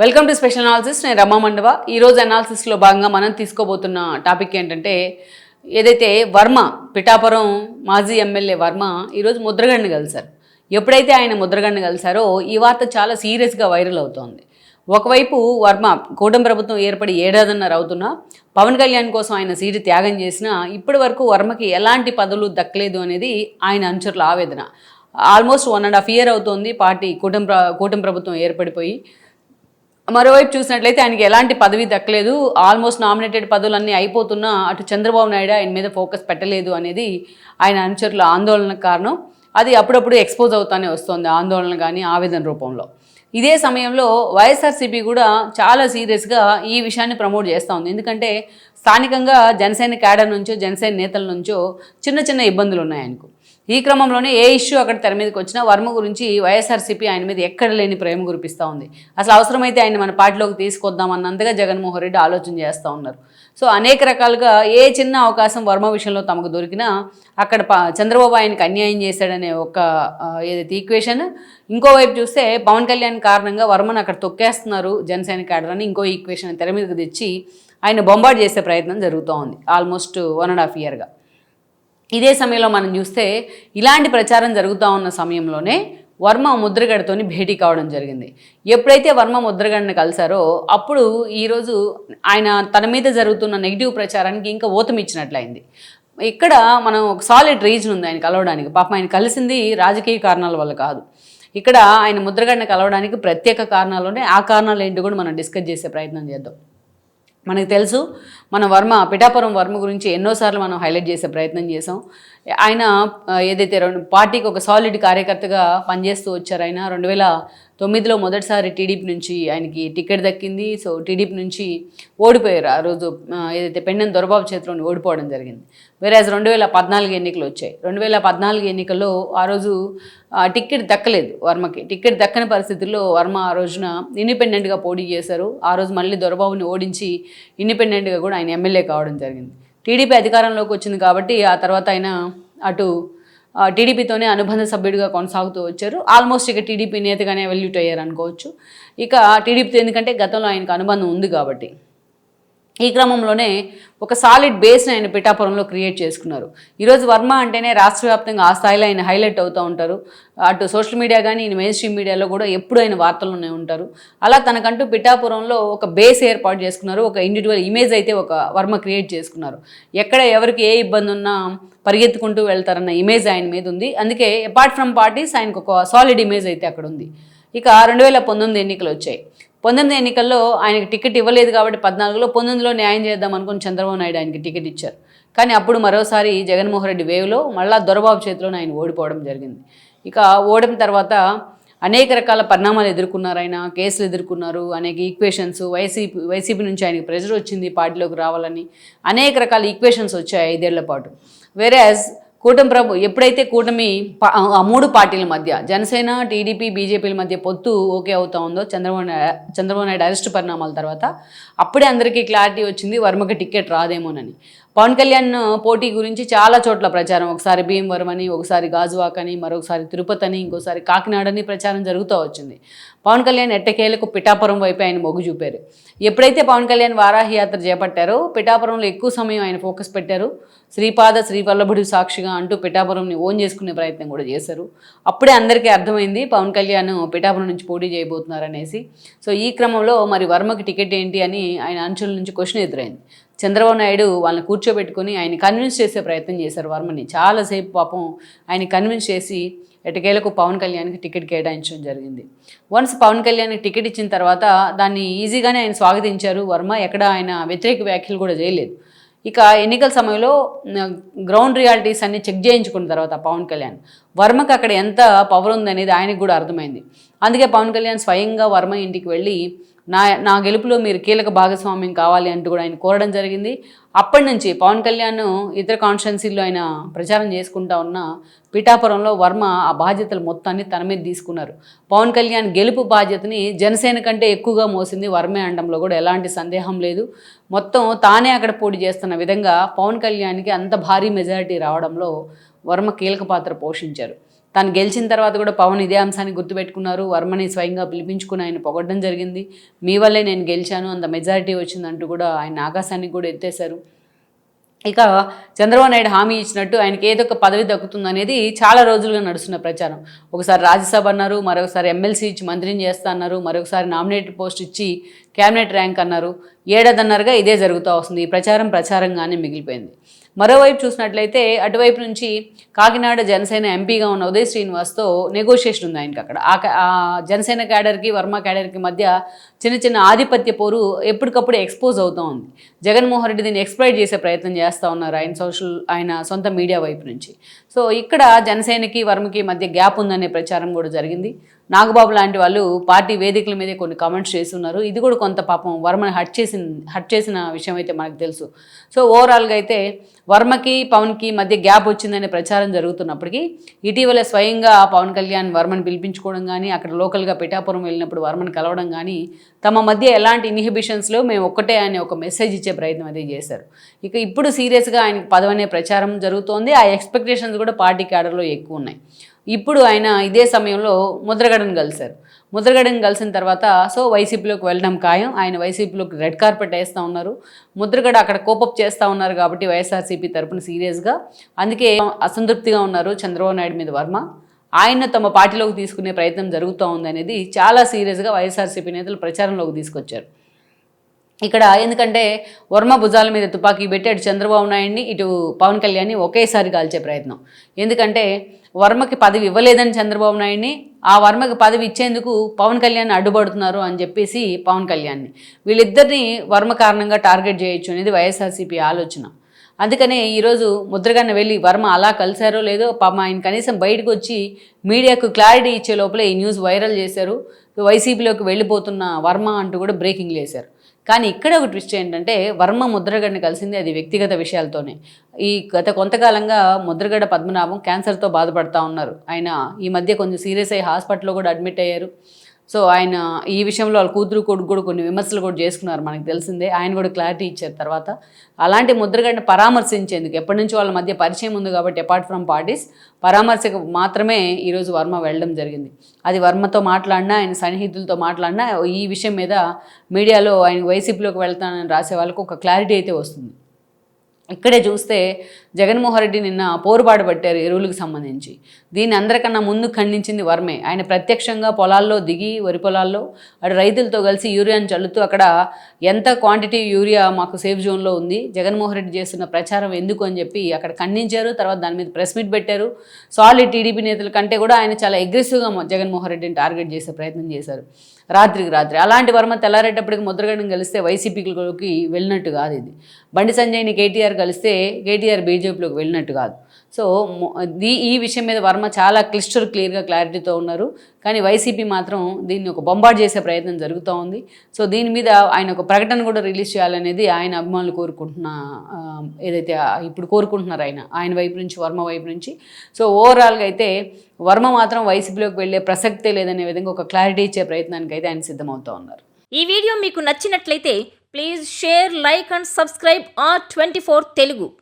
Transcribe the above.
Welcome to special analysis నేను రమా మండవ. ఈరోజు అనాలిసిస్లో భాగంగా మనం తీసుకోబోతున్న టాపిక్ ఏంటంటే ఏదైతే వర్మ పిఠాపురం మాజీ ఎమ్మెల్యే వర్మ ఈరోజు ముద్రగడ్ని కలిశారు. ఎప్పుడైతే ఆయన ముద్రగడ్ని కలిశారో ఈ వార్త చాలా సీరియస్గా వైరల్ అవుతోంది. ఒకవైపు వర్మ కూటమి ప్రభుత్వం ఏర్పడి ఏడాదిన్నర అవుతున్నా పవన్ కళ్యాణ్ కోసం ఆయన సీటు త్యాగం చేసినా ఇప్పటి వరకు వర్మకి ఎలాంటి పదవులు దక్కలేదు అనేది ఆయన అనుచరుల ఆవేదన. Almost one and half year అవుతోంది పార్టీ కూటమి ప్ర- కూటమి ప్రభుత్వం ఏర్పడిపోయి. మరోవైపు చూసినట్లయితే ఆయనకి ఎలాంటి పదవి దక్కలేదు. ఆల్మోస్ట్ నామినేటెడ్ పదవులన్నీ అయిపోతున్నా అటు చంద్రబాబు నాయుడు ఆయన మీద ఫోకస్ పెట్టలేదు అనేది ఆయన అనుచరుల ఆందోళన కారణం. అది అప్పుడప్పుడు ఎక్స్పోజ్ అవుతానే వస్తుంది ఆందోళన కానీ ఆవేదన రూపంలో. ఇదే సమయంలో వైఎస్ఆర్సీపీ కూడా చాలా సీరియస్గా ఈ విషయాన్ని ప్రమోట్ చేస్తూ ఉంది. ఎందుకంటే స్థానికంగా జనసేన క్యాడర్ నుంచో జనసేన నేతల నుంచో చిన్న చిన్న ఇబ్బందులు ఉన్నాయి ఈ క్రమంలోనే ఏ ఇష్యూ అక్కడ తెర మీదకి వచ్చినా వర్మ గురించి వైఎస్ఆర్సీపీ ఆయన మీద ఎక్కడ లేని ప్రేమ కురిపిస్తూ ఉంది. అసలు అవసరమైతే ఆయన మన పార్టీలోకి తీసుకొద్దాం అన్నంతగా జగన్మోహన్ రెడ్డి ఆలోచన చేస్తూ ఉన్నారు. సో అనేక రకాలుగా ఏ చిన్న అవకాశం వర్మ విషయంలో తమకు దొరికినా అక్కడ చంద్రబాబు ఆయనకు అన్యాయం చేశాడనే ఒక ఏదైతే ఈక్వేషన్ ఇంకోవైపు చూస్తే పవన్ కళ్యాణ్ కారణంగా వర్మను అక్కడ తొక్కేస్తున్నారు జనసేన క్యాడర్ అని ఇంకో ఈక్వేషన్ తెర మీదకి తెచ్చి ఆయన బొంబాట్ చేసే ప్రయత్నం జరుగుతూ ఉంది. ఆల్మోస్ట్ వన్ అండ్ హాఫ్ ఇయర్గా. ఇదే సమయంలో మనం చూస్తే ఇలాంటి ప్రచారం జరుగుతూ ఉన్న సమయంలోనే వర్మ ముద్రగడతోని భేటీ కావడం జరిగింది. ఎప్పుడైతే వర్మ ముద్రగడని కలిశారో అప్పుడు ఈరోజు ఆయన తన మీద జరుగుతున్న నెగిటివ్ ప్రచారానికి ఇంకా ఓతమిచ్చినట్లయింది ఇక్కడ మనం ఒక సాలిడ్ రీజన్ ఉంది ఆయన కలవడానికి. పాపం ఆయన కలిసింది రాజకీయ కారణాల వల్ల కాదు. ఇక్కడ ఆయన ముద్రగడని కలవడానికి ప్రత్యేక కారణాలు ఉన్నాయి ఆ కారణాలు ఏంటో కూడా మనం డిస్కస్ చేసే ప్రయత్నం చేద్దాం. మనకు తెలుసు మన వర్మ పిఠాపురం వర్మ గురించి ఎన్నోసార్లు మనం హైలైట్ చేసే ప్రయత్నం చేసాం ఆయన ఏదైతే రెండు పార్టీకి ఒక సాలిడ్ కార్యకర్తగా పనిచేస్తూ వచ్చారు ఆయన రెండు వేల తొమ్మిదిలో మొదటిసారి టీడీపీ నుంచి ఆయనకి టికెట్ దక్కింది. సో టీడీపీ నుంచి ఓడిపోయారు. ఆ రోజు ఏదైతే పెండెన్ దొరబాబు చేతిలోని ఓడిపోవడం జరిగింది. వేరే రెండు వేల పద్నాలుగు ఎన్నికలు వచ్చాయి. రెండు వేల పద్నాలుగు ఎన్నికల్లో ఆ రోజు టికెట్ దక్కలేదు వర్మకి. టికెట్ దక్కని పరిస్థితుల్లో వర్మ ఆ రోజున ఇండిపెండెంట్గా పోటీ చేశారు. ఆ రోజు మళ్ళీ దొరబాబుని ఓడించి ఇండిపెండెంట్గా కూడా ఆయన ఎమ్మెల్యే కావడం జరిగింది. టీడీపీ అధికారంలోకి వచ్చింది కాబట్టి ఆ తర్వాత ఆయన అటు టీడీపీతోనే అనుబంధ సభ్యుడిగా కొనసాగుతూ వచ్చారు. ఆల్మోస్ట్ ఇక టీడీపీ నేతగానే వెల్యూట్ అయ్యారు అనుకోవచ్చు ఇక టీడీపీతో ఎందుకంటే గతంలో ఆయనకు అనుబంధం ఉంది కాబట్టి. ఈ క్రమంలోనే ఒక సాలిడ్ బేస్ని ఆయన పిఠాపురంలో క్రియేట్ చేసుకున్నారు. ఈరోజు వర్మ అంటేనే రాష్ట్ర వ్యాప్తంగా ఆ స్థాయిలో ఆయన హైలైట్ అవుతూ ఉంటారు. అటు సోషల్ మీడియా కానీ మెయిన్ స్ట్రీమ్ మీడియాలో కూడా ఎప్పుడు ఆయన వార్తల్లోనే ఉంటారు. అలా తనకంటూ పిఠాపురంలో ఒక బేస్ ఏర్పాటు చేసుకున్నారు. ఒక ఇండివిజువల్ ఇమేజ్ అయితే ఒక వర్మ క్రియేట్ చేసుకున్నారు. ఎక్కడ ఎవరికి ఏ ఇబ్బంది ఉన్నా పరిగెత్తుకుంటూ వెళ్తారన్న ఇమేజ్ ఆయన మీద ఉంది. అందుకే అపార్ట్ ఫ్రమ్ పార్టీస్ ఆయనకు ఒక సాలిడ్ ఇమేజ్ అయితే అక్కడ ఉంది. ఇక రెండు వేల పంతొమ్మిది ఎన్నికలు వచ్చాయి. పంతొమ్మిది ఎన్నికల్లో ఆయనకి టికెట్ ఇవ్వలేదు కాబట్టి పద్నాలుగులో పంతొమ్మిదిలో న్యాయం చేద్దాం అనుకుని చంద్రబాబు నాయుడు ఆయనకి టికెట్ ఇచ్చారు. కానీ అప్పుడు మరోసారి జగన్మోహన్ రెడ్డి వేవ్లో మళ్ళా దొరబాబు చేతిలోనే ఆయన ఓడిపోవడం జరిగింది. ఇక ఓడిన తర్వాత అనేక రకాల పరిణామాలు ఎదుర్కొన్నారు ఆయన కేసులు ఎదుర్కొన్నారు అనేక ఈక్వేషన్స్ వైసీపీ వైసీపీ నుంచి ఆయనకి ప్రెజర్ వచ్చింది పార్టీలోకి రావాలని అనేక రకాల ఈక్వేషన్స్ వచ్చాయి ఐదేళ్ళ పాటు. వేరే కూటమి ప్రభు ఎప్పుడైతే కూటమి ఆ మూడు పార్టీల మధ్య జనసేన టీడీపీ బీజేపీల మధ్య పొత్తు ఓకే అవుతా ఉందో చంద్రబాబు చంద్రబాబు నాయుడు అరెస్ట్ పరిణామాల తర్వాత అప్పుడే అందరికీ క్లారిటీ వచ్చింది వర్మకి టికెట్ రాదేమోనని. పవన్ కళ్యాణ్ పోటీ గురించి చాలా చోట్ల ప్రచారం. ఒకసారి భీమవరం అని ఒకసారి గాజువాక్ అని మరొకసారి తిరుపతి అని ఇంకోసారి కాకినాడ అని ప్రచారం జరుగుతూ వచ్చింది. పవన్ కళ్యాణ్ ఎట్టకేలకు పిఠాపురం వైపు ఆయన మొగ్గు చూపారు. ఎప్పుడైతే పవన్ కళ్యాణ్ వారాహి యాత్ర చేపట్టారో పిఠాపురంలో ఎక్కువ సమయం ఆయన ఫోకస్ పెట్టారు. శ్రీపాద శ్రీవల్లభుడి సాక్షిగా అంటూ పిఠాపురంని ఓన్ చేసుకునే ప్రయత్నం కూడా చేశారు. అప్పుడే అందరికీ అర్థమైంది పవన్ కళ్యాణ్ పిఠాపురం నుంచి పోటీ చేయబోతున్నారు అనేసి సో ఈ క్రమంలో మరి వర్మకి టికెట్ ఏంటి అని ఆయన అంచుల నుంచి క్వశ్చన్ ఎదురైంది. చంద్రబాబు నాయుడు వాళ్ళని కూర్చోబెట్టుకుని ఆయన కన్విన్స్ చేసే ప్రయత్నం చేశారు వర్మని. చాలాసేపు పాపం ఆయన కన్విన్స్ చేసి ఎటకేలకు పవన్ కళ్యాణ్కి టికెట్ కేటాయించడం జరిగింది. వన్స్ పవన్ కళ్యాణ్కి టికెట్ ఇచ్చిన తర్వాత దాన్ని ఈజీగానే ఆయన స్వాగతించారు. వర్మ ఎక్కడ ఆయన వ్యతిరేక వ్యాఖ్యలు కూడా చేయలేదు. ఇక ఎన్నికల సమయంలో గ్రౌండ్ రియాలిటీస్ అన్ని చెక్ చేయించుకున్న తర్వాత పవన్ కళ్యాణ్ వర్మకు అక్కడ ఎంత పవర్ ఉందనేది ఆయనకు కూడా అర్థమైంది. అందుకే పవన్ కళ్యాణ్ స్వయంగా వర్మ ఇంటికి వెళ్ళి నా నా గెలుపులో మీరు కీలక భాగస్వామ్యం కావాలి అంటూ కూడా ఆయన కోరడం జరిగింది. అప్పటి నుంచి పవన్ కళ్యాణ్ ఇతర కాన్స్టిట్యున్సీల్లో ఆయన ప్రచారం చేసుకుంటా ఉన్న పిఠాపురంలో వర్మ ఆ బాధ్యతలు మొత్తాన్ని తన మీద తీసుకున్నారు. పవన్ కళ్యాణ్ గెలుపు బాధ్యతని జనసేన కంటే ఎక్కువగా మోసింది వర్మే అనడంలో కూడా ఎలాంటి సందేహం లేదు. మొత్తం తానే అక్కడ పోటీ చేస్తున్న విధంగా పవన్ కళ్యాణ్కి అంత భారీ మెజారిటీ రావడంలో వర్మ కీలక పాత్ర పోషించారు. తను గెలిచిన తర్వాత కూడా పవన్ ఇదే అంశాన్ని గుర్తుపెట్టుకున్నారు. వర్మని స్వయంగా పిలిపించుకుని ఆయన పొగడ్డం జరిగింది. మీ వల్లే నేను గెలిచాను అంత మెజారిటీ వచ్చిందంటూ కూడా ఆయన ఆకాశానికి కూడా ఎత్తేశారు. ఇక చంద్రబాబు నాయుడు హామీ ఇచ్చినట్టు ఆయనకి ఏదో ఒక పదవి దక్కుతుందనేది చాలా రోజులుగా నడుస్తున్న ప్రచారం. ఒకసారి రాజ్యసభ అన్నారు మరొకసారి ఎమ్మెల్సీ ఇచ్చి మంత్రిని చేస్తా అన్నారు మరొకసారి నామినేటెడ్ పోస్ట్ ఇచ్చి క్యాబినెట్ ర్యాంక్ అన్నారు. ఏడాదన్నరగా ఇదే జరుగుతూ వస్తుంది. ఈ ప్రచారం ప్రచారంగానే మిగిలిపోయింది. మరోవైపు చూసినట్లయితే అటువైపు నుంచి కాకినాడ జనసేన ఎంపీగా ఉన్న ఉదయ్ శ్రీనివాస్తో నెగోషియేషన్ ఉంది ఆయనకి అక్కడ. ఆ జనసేన క్యాడర్కి వర్మ క్యాడర్కి మధ్య చిన్న చిన్న ఆధిపత్య పోరు ఎప్పటికప్పుడు ఎక్స్పోజ్ అవుతూ ఉంది. జగన్మోహన్ రెడ్డి దీన్ని ఎక్స్ప్లైట్ చేసే ప్రయత్నం చేస్తూ ఉన్నారు ఆయన సోషల్ ఆయన సొంత మీడియా వైపు నుంచి. సో ఇక్కడ జనసేనకి వర్మకి మధ్య గ్యాప్ ఉందనే ప్రచారం కూడా జరిగింది. నాగబాబు లాంటి వాళ్ళు పార్టీ వేదికల మీదే కొన్ని కామెంట్స్ చేస్తున్నారు. ఇది కూడా కొంత పాపం వర్మని హట్ చేసిన హట్ చేసిన విషయం అయితే మనకు తెలుసు. సో ఓవరాల్గా అయితే వర్మకి పవన్కి మధ్య గ్యాప్ వచ్చిందనే ప్రచారం జరుగుతున్నప్పటికీ ఇటీవల స్వయంగా పవన్ కళ్యాణ్ వర్మని పిలిపించుకోవడం కానీ అక్కడ లోకల్గా పిఠాపురం వెళ్ళినప్పుడు వర్మని కలవడం కానీ తమ మధ్య ఎలాంటి ఇన్హిబిషన్స్లో మేము ఒక్కటే అనే ఒక మెసేజ్ ఇచ్చే ప్రయత్నం అయితే చేశారు. ఇక ఇప్పుడు సీరియస్గా ఆయనకు పదవనే ప్రచారం జరుగుతోంది. ఆ ఎక్స్పెక్టేషన్స్ కూడా పార్టీ క్యాడర్లో ఎక్కువ ఉన్నాయి. ఇప్పుడు ఆయన ఇదే సమయంలో ముద్రగడను కలిశారు. ముద్రగడను కలిసిన తర్వాత సో వైసీపీలోకి వెళ్ళడం ఖాయం. ఆయన వైసీపీలోకి రెడ్ కార్పెట్ వేస్తూ ఉన్నారు. ముద్రగడ అక్కడ కోపప్ చేస్తూ ఉన్నారు కాబట్టి వైఎస్ఆర్సీపీ తరపున సీరియస్గా. అందుకే అసంతృప్తిగా ఉన్నారు చంద్రబాబు నాయుడు మీద వర్మ. ఆయన తమ పార్టీలోకి తీసుకునే ప్రయత్నం జరుగుతూ ఉందనేది చాలా సీరియస్గా వైఎస్ఆర్సీపీ నేతలు ప్రచారంలోకి తీసుకొచ్చారు. ఇక్కడ ఎందుకంటే వర్మ భుజాల మీద తుపాకీ పెట్టాడు చంద్రబాబు నాయుడిని ఇటు పవన్ కళ్యాణ్ని ఒకేసారి కాల్చే ప్రయత్నం. ఎందుకంటే వర్మకి పదవి ఇవ్వలేదని చంద్రబాబు నాయుడిని ఆ వర్మకి పదవి ఇచ్చేందుకు పవన్ కళ్యాణ్ అడ్డుపడుతున్నారు అని చెప్పేసి పవన్ కళ్యాణ్ని. వీళ్ళిద్దరిని వర్మ కారణంగా టార్గెట్ చేయొచ్చు అనేది వైఎస్ఆర్సీపీ ఆలోచన. అందుకనే ఈరోజు ముద్రగన్న వెళ్ళి వర్మ అలా కలిశారో లేదో పాప ఆయన కనీసం బయటకు వచ్చి మీడియాకు క్లారిటీ ఇచ్చే లోపలే ఈ న్యూస్ వైరల్ చేశారు. వైసీపీలోకి వెళ్ళిపోతున్న వర్మ అంటూ కూడా బ్రేకింగ్ వేశారు కానీ ఇక్కడ ఒక ట్విస్ట్ ఏంటంటే వర్మ ముద్రగడ్ని కలిసింది అది వ్యక్తిగత విషయాలతోనే. ఈ గత కొంతకాలంగా ముద్రగడ పద్మనాభం క్యాన్సర్తో బాధపడతా ఉన్నారు. ఆయన ఈ మధ్య కొంచెం సీరియస్ అయ్యి హాస్పిటల్లో కూడా అడ్మిట్ అయ్యారు. సో ఆయన ఈ విషయంలో వాళ్ళ కూతురు కొడుకు కూడా కొన్ని విమర్శలు కూడా చేసుకున్నారు మనకు తెలిసిందే. ఆయన కూడా క్లారిటీ ఇచ్చారు తర్వాత. అలాంటి ముద్రగడ్డ పరామర్శించేందుకు ఎప్పటి నుంచి వాళ్ళ మధ్య పరిచయం ఉంది కాబట్టి అపార్ట్ ఫ్రమ్ పార్టీస్ పరామర్శకు మాత్రమే ఈరోజు వర్మ వెళ్ళడం జరిగింది. అది వర్మతో మాట్లాడినా ఆయన సన్నిహితులతో మాట్లాడినా ఈ విషయం మీద మీడియాలో ఆయన వైసీపీలోకి వెళ్తానని రాసే వాళ్ళకు ఒక క్లారిటీ అయితే వస్తుంది. ఇక్కడే చూస్తే జగన్మోహన్ రెడ్డి నిన్న పోరుబాటు పట్టారు ఎరువులకు సంబంధించి. దీన్ని అందరికన్నా ముందు ఖండించింది వర్మే. ఆయన ప్రత్యక్షంగా పొలాల్లో దిగి వరి పొలాల్లో అటు రైతులతో కలిసి యూరియాను చల్లుతూ అక్కడ ఎంత క్వాంటిటీ యూరియా మాకు సేఫ్ జోన్లో ఉంది జగన్మోహన్ రెడ్డి చేస్తున్న ప్రచారం ఎందుకు అని చెప్పి అక్కడ ఖండించారు తర్వాత దాని మీద ప్రెస్ మీట్ పెట్టారు. సాలిడ్ టీడీపీ నేతల కంటే కూడా ఆయన చాలా అగ్రెసివ్గా జగన్మోహన్ రెడ్డిని టార్గెట్ చేసే ప్రయత్నం చేశారు. రాత్రికి రాత్రి. అలాంటి వర్మ తెల్లారేటప్పటికి ముద్రగడం కలిస్తే వైసీపీలోకి వెళ్ళినట్టు కాదు ఇది. బండి సంజయ్ని కేటీఆర్ కలిస్తే కేటీఆర్ బీజేపీలోకి వెళ్ళినట్టు కాదు. సో దీ ఈ విషయం మీద వర్మ చాలా క్లిస్టర్ క్లియర్గా క్లారిటీతో ఉన్నారు. కానీ వైసీపీ మాత్రం దీన్ని ఒక బొంబాట్ చేసే ప్రయత్నం జరుగుతూ ఉంది. సో దీని మీద ఆయన ఒక ప్రకటన కూడా రిలీజ్ చేయాలనేది ఆయన అభిమానులు కోరుకుంటున్న ఏదైతే ఇప్పుడు కోరుకుంటున్నారు ఆయన ఆయన వైపు నుంచి వర్మ వైపు నుంచి. సో ఓవరాల్గా అయితే వర్మ మాత్రం వైసీపీలోకి వెళ్ళే ప్రసక్తే లేదనే విధంగా ఒక క్లారిటీ ఇచ్చే ప్రయత్నానికి అయితే ఆయన సిద్ధమవుతూ ఉన్నారు. ఈ వీడియో మీకు నచ్చినట్లయితే please share like and subscribe R twenty Telugu.